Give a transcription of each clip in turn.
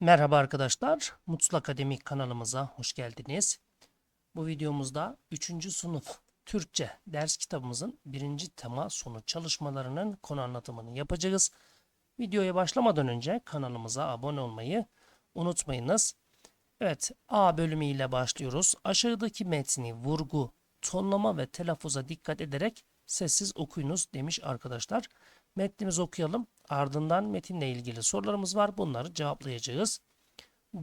Merhaba arkadaşlar, Mutlu Akademik kanalımıza hoş geldiniz. Bu videomuzda 3. sınıf Türkçe ders kitabımızın 1. tema sonu çalışmalarının konu anlatımını yapacağız. Videoya başlamadan önce kanalımıza abone olmayı unutmayınız. Evet, A bölümü ile başlıyoruz. Aşağıdaki metni vurgu, tonlama ve telaffuza dikkat ederek sessiz okuyunuz demiş arkadaşlar. Metnimizi okuyalım. Ardından metinle ilgili sorularımız var. Bunları cevaplayacağız.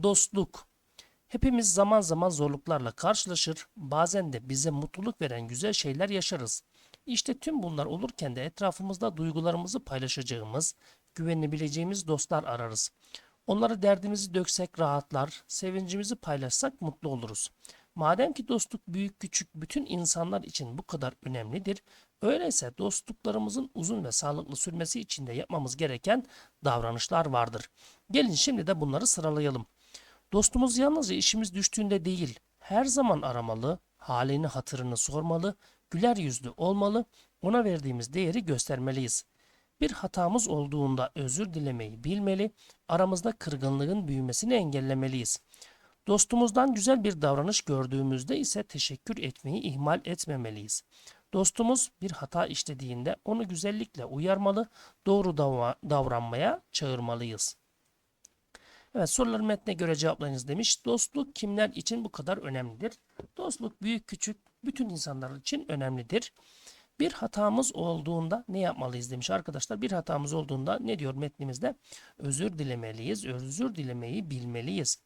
Dostluk. Hepimiz zaman zaman zorluklarla karşılaşır, bazen de bize mutluluk veren güzel şeyler yaşarız. İşte tüm bunlar olurken de etrafımızda duygularımızı paylaşacağımız, güvenebileceğimiz dostlar ararız. Onlara derdimizi döksek rahatlar, sevincimizi paylaşsak mutlu oluruz. Madem ki dostluk büyük küçük bütün insanlar için bu kadar önemlidir, öyleyse dostluklarımızın uzun ve sağlıklı sürmesi için de yapmamız gereken davranışlar vardır. Gelin şimdi de bunları sıralayalım. Dostumuz yalnızca işimiz düştüğünde değil, her zaman aramalı, halini hatırını sormalı, güler yüzlü olmalı, ona verdiğimiz değeri göstermeliyiz. Bir hatamız olduğunda özür dilemeyi bilmeli, aramızda kırgınlığın büyümesini engellemeliyiz. Dostumuzdan güzel bir davranış gördüğümüzde ise teşekkür etmeyi ihmal etmemeliyiz. Dostumuz bir hata işlediğinde onu güzellikle uyarmalı, doğru davra- davranmaya çağırmalıyız. Evet soruları metne göre cevaplayınız demiş. Dostluk kimler için bu kadar önemlidir? Dostluk büyük küçük bütün insanlar için önemlidir. Bir hatamız olduğunda ne yapmalıyız demiş arkadaşlar. Bir hatamız olduğunda ne diyor metnimizde? Özür dilemeliyiz. Özür dilemeyi bilmeliyiz.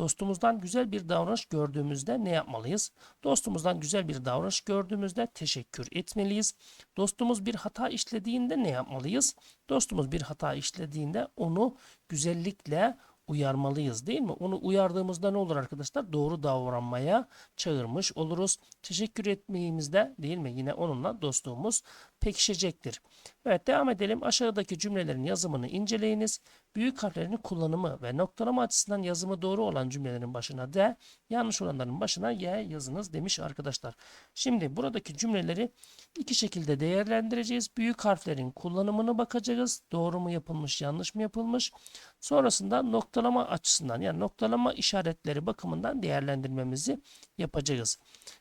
Dostumuzdan güzel bir davranış gördüğümüzde ne yapmalıyız? Dostumuzdan güzel bir davranış gördüğümüzde teşekkür etmeliyiz. Dostumuz bir hata işlediğinde ne yapmalıyız? Dostumuz bir hata işlediğinde onu güzellikle uyarmalıyız değil mi? Onu uyardığımızda ne olur arkadaşlar? Doğru davranmaya çağırmış oluruz. Teşekkür etmeyimizde değil mi? Yine onunla dostluğumuz pekişecektir. Evet devam edelim. Aşağıdaki cümlelerin yazımını inceleyiniz. Büyük harflerin kullanımı ve noktalama açısından yazımı doğru olan cümlelerin başına D, yanlış olanların başına Y yazınız demiş arkadaşlar. Şimdi buradaki cümleleri iki şekilde değerlendireceğiz. Büyük harflerin kullanımını bakacağız. Doğru mu yapılmış, yanlış mı yapılmış? Sonrasında noktalama açısından yani noktalama işaretleri bakımından değerlendirmemizi yapacağız.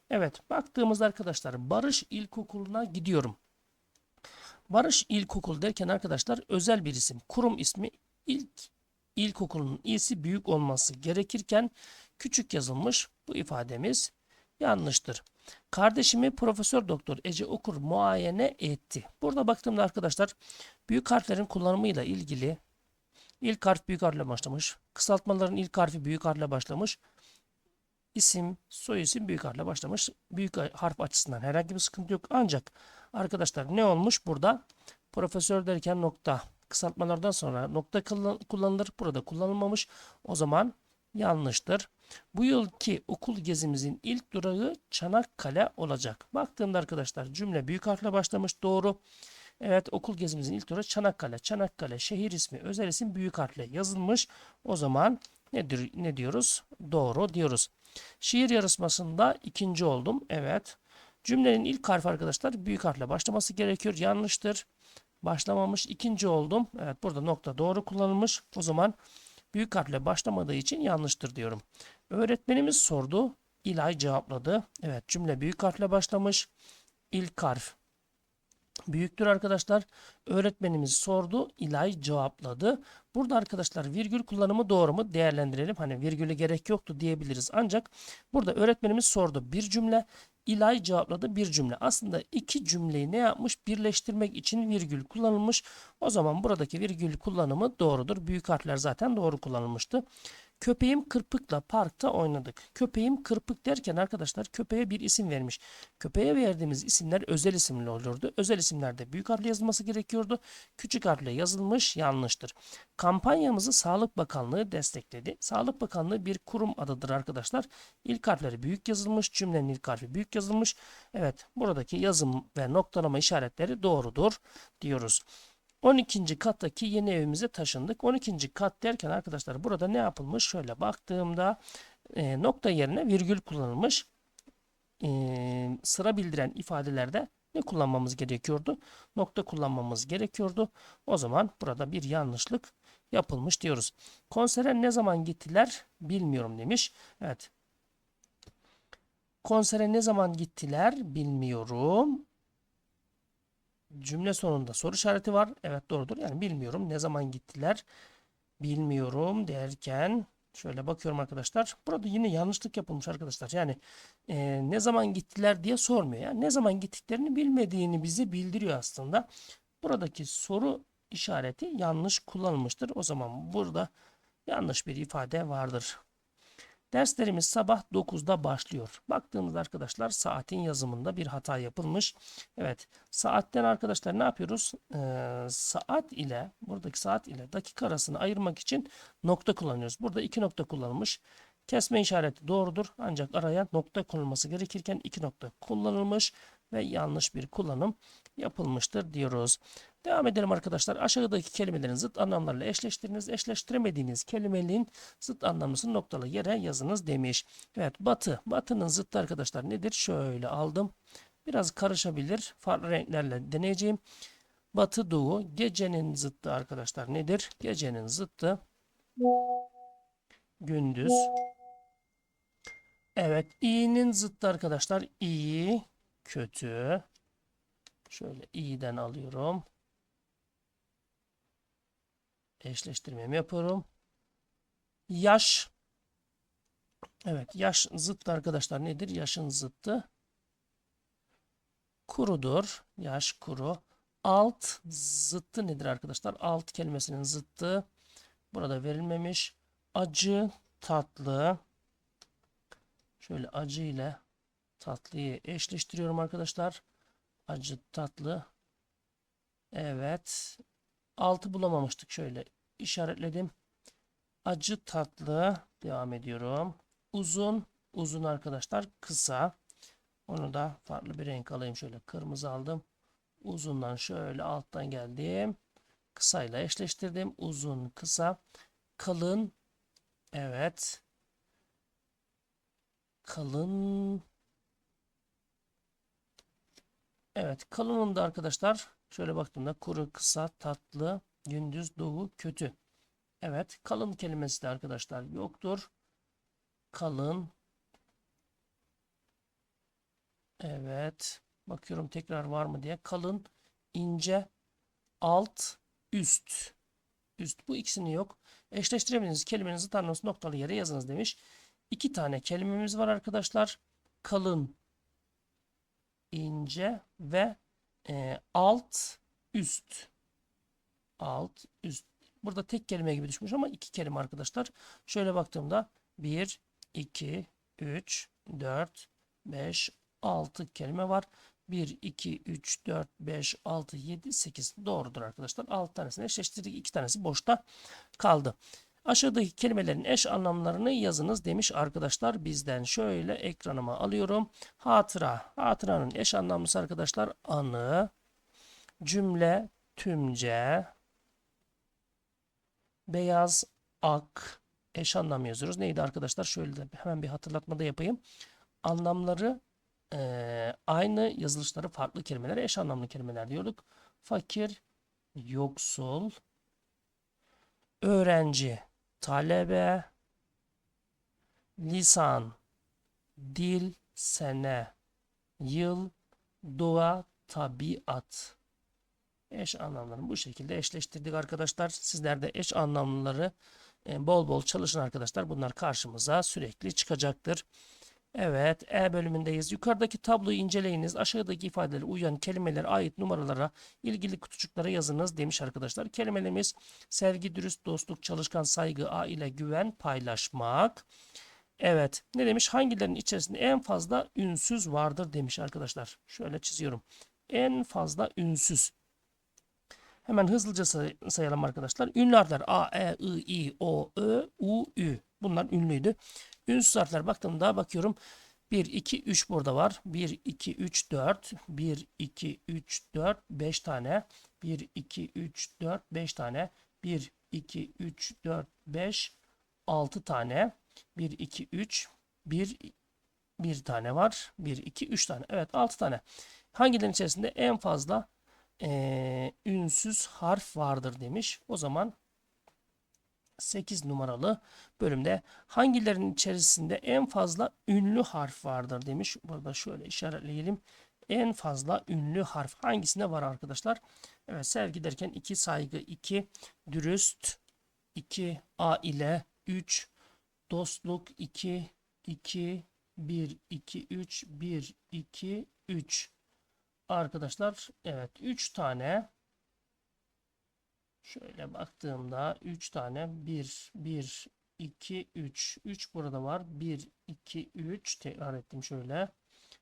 Evet baktığımızda arkadaşlar Barış İlkokulu'na gidiyorum. Barış İlkokul derken arkadaşlar özel bir isim. Kurum ismi ilk ilkokulun iyisi büyük olması gerekirken küçük yazılmış bu ifademiz yanlıştır. Kardeşimi Profesör Doktor Ece Okur muayene etti. Burada baktığımda arkadaşlar büyük harflerin kullanımıyla ilgili ilk harf büyük harfle başlamış. Kısaltmaların ilk harfi büyük harfle başlamış. İsim, soy isim büyük harfle başlamış. Büyük harf açısından herhangi bir sıkıntı yok. Ancak arkadaşlar ne olmuş burada? Profesör derken nokta. Kısaltmalardan sonra nokta kullanılır. Burada kullanılmamış. O zaman yanlıştır. Bu yılki okul gezimizin ilk durağı Çanakkale olacak. Baktığımda arkadaşlar cümle büyük harfle başlamış. Doğru. Evet okul gezimizin ilk durağı Çanakkale. Çanakkale şehir ismi özel isim büyük harfle yazılmış. O zaman nedir, ne diyoruz? Doğru diyoruz. Şiir yarışmasında ikinci oldum. Evet. Cümlenin ilk harfi arkadaşlar büyük harfle başlaması gerekiyor. Yanlıştır. Başlamamış. ikinci oldum. Evet burada nokta doğru kullanılmış. O zaman büyük harfle başlamadığı için yanlıştır diyorum. Öğretmenimiz sordu. İlay cevapladı. Evet cümle büyük harfle başlamış. İlk harf büyüktür arkadaşlar. Öğretmenimiz sordu, İlay cevapladı. Burada arkadaşlar virgül kullanımı doğru mu değerlendirelim. Hani virgüle gerek yoktu diyebiliriz. Ancak burada öğretmenimiz sordu bir cümle, İlay cevapladı bir cümle. Aslında iki cümleyi ne yapmış? Birleştirmek için virgül kullanılmış. O zaman buradaki virgül kullanımı doğrudur. Büyük harfler zaten doğru kullanılmıştı. Köpeğim kırpıkla parkta oynadık. Köpeğim kırpık derken arkadaşlar köpeğe bir isim vermiş. Köpeğe verdiğimiz isimler özel isimli olurdu. Özel isimlerde büyük harfle yazılması gerekiyordu. Küçük harfle yazılmış yanlıştır. Kampanyamızı Sağlık Bakanlığı destekledi. Sağlık Bakanlığı bir kurum adıdır arkadaşlar. İlk harfleri büyük yazılmış. Cümlenin ilk harfi büyük yazılmış. Evet buradaki yazım ve noktalama işaretleri doğrudur diyoruz. 12. kattaki yeni evimize taşındık. 12. kat derken arkadaşlar burada ne yapılmış? Şöyle baktığımda e, nokta yerine virgül kullanılmış. E, sıra bildiren ifadelerde ne kullanmamız gerekiyordu? Nokta kullanmamız gerekiyordu. O zaman burada bir yanlışlık yapılmış diyoruz. Konsere ne zaman gittiler bilmiyorum demiş. Evet. Konsere ne zaman gittiler bilmiyorum. Cümle sonunda soru işareti var. Evet doğrudur. Yani bilmiyorum ne zaman gittiler bilmiyorum derken şöyle bakıyorum arkadaşlar. Burada yine yanlışlık yapılmış arkadaşlar. Yani e, ne zaman gittiler diye sormuyor. Yani ne zaman gittiklerini bilmediğini bize bildiriyor aslında. Buradaki soru işareti yanlış kullanılmıştır. O zaman burada yanlış bir ifade vardır. Derslerimiz sabah 9'da başlıyor. Baktığımızda arkadaşlar saatin yazımında bir hata yapılmış. Evet saatten arkadaşlar ne yapıyoruz? Ee, saat ile buradaki saat ile dakika arasını ayırmak için nokta kullanıyoruz. Burada iki nokta kullanılmış. Kesme işareti doğrudur ancak araya nokta konulması gerekirken iki nokta kullanılmış ve yanlış bir kullanım yapılmıştır diyoruz. Devam edelim arkadaşlar. Aşağıdaki kelimelerin zıt anlamlarıyla eşleştiriniz. Eşleştiremediğiniz kelimelerin zıt anlamlısını noktalı yere yazınız demiş. Evet batı. Batının zıttı arkadaşlar nedir? Şöyle aldım. Biraz karışabilir. Farklı renklerle deneyeceğim. Batı doğu. Gecenin zıttı arkadaşlar nedir? Gecenin zıttı gündüz. Evet iyinin zıttı arkadaşlar iyi kötü. Şöyle iyiden alıyorum. Eşleştirmemi yapıyorum. Yaş. Evet yaş zıttı arkadaşlar nedir? Yaşın zıttı. Kurudur. Yaş kuru. Alt zıttı nedir arkadaşlar? Alt kelimesinin zıttı. Burada verilmemiş. Acı, tatlı. Şöyle acı ile tatlıyı eşleştiriyorum arkadaşlar. Acı, tatlı. Evet. Altı bulamamıştık. Şöyle işaretledim. Acı, tatlı. Devam ediyorum. Uzun. Uzun arkadaşlar. Kısa. Onu da farklı bir renk alayım. Şöyle kırmızı aldım. Uzundan şöyle alttan geldim. Kısayla eşleştirdim. Uzun, kısa. Kalın. Evet. Kalın. Evet. Kalının da arkadaşlar şöyle baktığımda kuru, kısa, tatlı, gündüz, doğu, kötü. Evet. Kalın kelimesi de arkadaşlar yoktur. Kalın. Evet. Bakıyorum tekrar var mı diye. Kalın, ince, alt, üst. Üst. Bu ikisini yok. Eşleştiremediğiniz kelimenizi tanımlaması noktalı yere yazınız demiş. İki tane kelimemiz var arkadaşlar. Kalın, ince ve e, alt, üst. Alt, üst. Burada tek kelime gibi düşmüş ama iki kelime arkadaşlar. Şöyle baktığımda 1, 2, 3, 4, 5, 6 kelime var. 1, 2, 3, 4, 5, 6, 7, 8 doğrudur arkadaşlar. 6 tanesini eşleştirdik. 2 tanesi boşta kaldı. Aşağıdaki kelimelerin eş anlamlarını yazınız demiş arkadaşlar. Bizden şöyle ekranıma alıyorum. Hatıra. Hatıranın eş anlamlısı arkadaşlar anı, cümle, tümce, beyaz, ak eş anlam yazıyoruz. Neydi arkadaşlar? Şöyle de hemen bir hatırlatma da yapayım. Anlamları e, aynı yazılışları farklı kelimeler eş anlamlı kelimeler diyorduk. Fakir, yoksul, öğrenci, talebe, lisan, dil, sene, yıl, dua, tabiat. Eş anlamlarını bu şekilde eşleştirdik arkadaşlar. Sizler de eş anlamlıları e, bol bol çalışın arkadaşlar. Bunlar karşımıza sürekli çıkacaktır. Evet, E bölümündeyiz. Yukarıdaki tabloyu inceleyiniz. Aşağıdaki ifadelere uyan kelimelere ait numaralara ilgili kutucuklara yazınız demiş arkadaşlar. Kelimelerimiz sevgi, dürüst, dostluk, çalışkan, saygı, aile, güven, paylaşmak. Evet, ne demiş? Hangilerinin içerisinde en fazla ünsüz vardır demiş arkadaşlar. Şöyle çiziyorum. En fazla ünsüz. Hemen hızlıca say sayalım arkadaşlar. Ünlü harfler A, E, I, I, O, Ö, U, Ü. Bunlar ünlüydü. Ünsüz harfler baktığımda bakıyorum. 1, 2, 3 burada var. 1, 2, 3, 4. 1, 2, 3, 4. 5 tane. 1, 2, 3, 4. 5 tane. 1, 2, 3, 4, 5. 6 tane. 1, 2, 3. 1, 1 tane var. 1, 2, 3 tane. Evet 6 tane. Hangilerinin içerisinde en fazla e, ünsüz harf vardır demiş. O zaman 8 numaralı bölümde hangilerinin içerisinde en fazla ünlü harf vardır demiş. Burada şöyle işaretleyelim. En fazla ünlü harf hangisinde var arkadaşlar? Evet sevgi derken 2 saygı 2 dürüst 2 aile 3 dostluk 2 2 1 2 3 1 2 3 Arkadaşlar evet 3 tane şöyle baktığımda 3 tane 1 1 2 3 3 burada var 1 2 3 tekrar ettim şöyle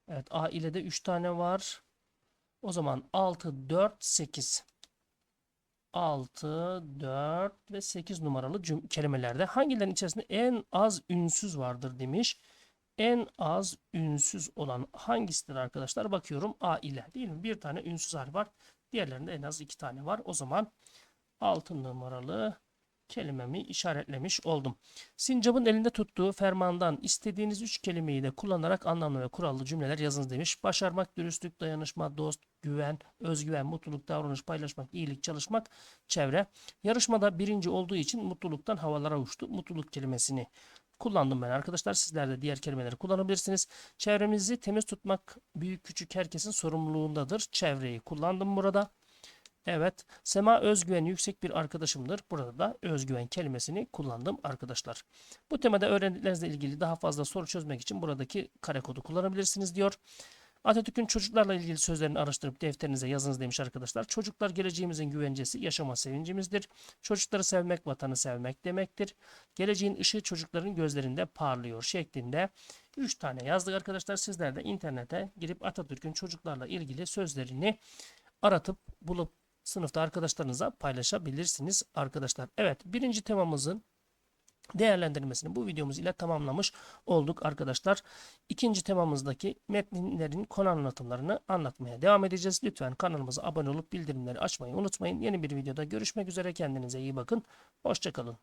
evet ailede 3 tane var o zaman 6 4 8 6 4 ve 8 numaralı kelimelerde hangilerinin içerisinde en az ünsüz vardır demiş en az ünsüz olan hangisidir arkadaşlar? Bakıyorum A ile değil mi? Bir tane ünsüz harf var. Diğerlerinde en az iki tane var. O zaman 6 numaralı kelimemi işaretlemiş oldum. Sincap'ın elinde tuttuğu fermandan istediğiniz üç kelimeyi de kullanarak anlamlı ve kurallı cümleler yazınız demiş. Başarmak, dürüstlük, dayanışma, dost, güven, özgüven, mutluluk, davranış, paylaşmak, iyilik, çalışmak, çevre. Yarışmada birinci olduğu için mutluluktan havalara uçtu. Mutluluk kelimesini kullandım ben arkadaşlar. Sizler de diğer kelimeleri kullanabilirsiniz. Çevremizi temiz tutmak büyük küçük herkesin sorumluluğundadır. Çevreyi kullandım burada. Evet. Sema özgüven yüksek bir arkadaşımdır. Burada da özgüven kelimesini kullandım arkadaşlar. Bu temada öğrendiklerinizle ilgili daha fazla soru çözmek için buradaki kare kodu kullanabilirsiniz diyor. Atatürk'ün çocuklarla ilgili sözlerini araştırıp defterinize yazınız demiş arkadaşlar. Çocuklar geleceğimizin güvencesi, yaşama sevincimizdir. Çocukları sevmek, vatanı sevmek demektir. Geleceğin ışığı çocukların gözlerinde parlıyor şeklinde 3 tane yazdık arkadaşlar. Sizler de internete girip Atatürk'ün çocuklarla ilgili sözlerini aratıp bulup sınıfta arkadaşlarınıza paylaşabilirsiniz arkadaşlar. Evet birinci temamızın değerlendirmesini bu videomuz ile tamamlamış olduk arkadaşlar. İkinci temamızdaki metinlerin konu anlatımlarını anlatmaya devam edeceğiz. Lütfen kanalımıza abone olup bildirimleri açmayı unutmayın. Yeni bir videoda görüşmek üzere. Kendinize iyi bakın. Hoşçakalın.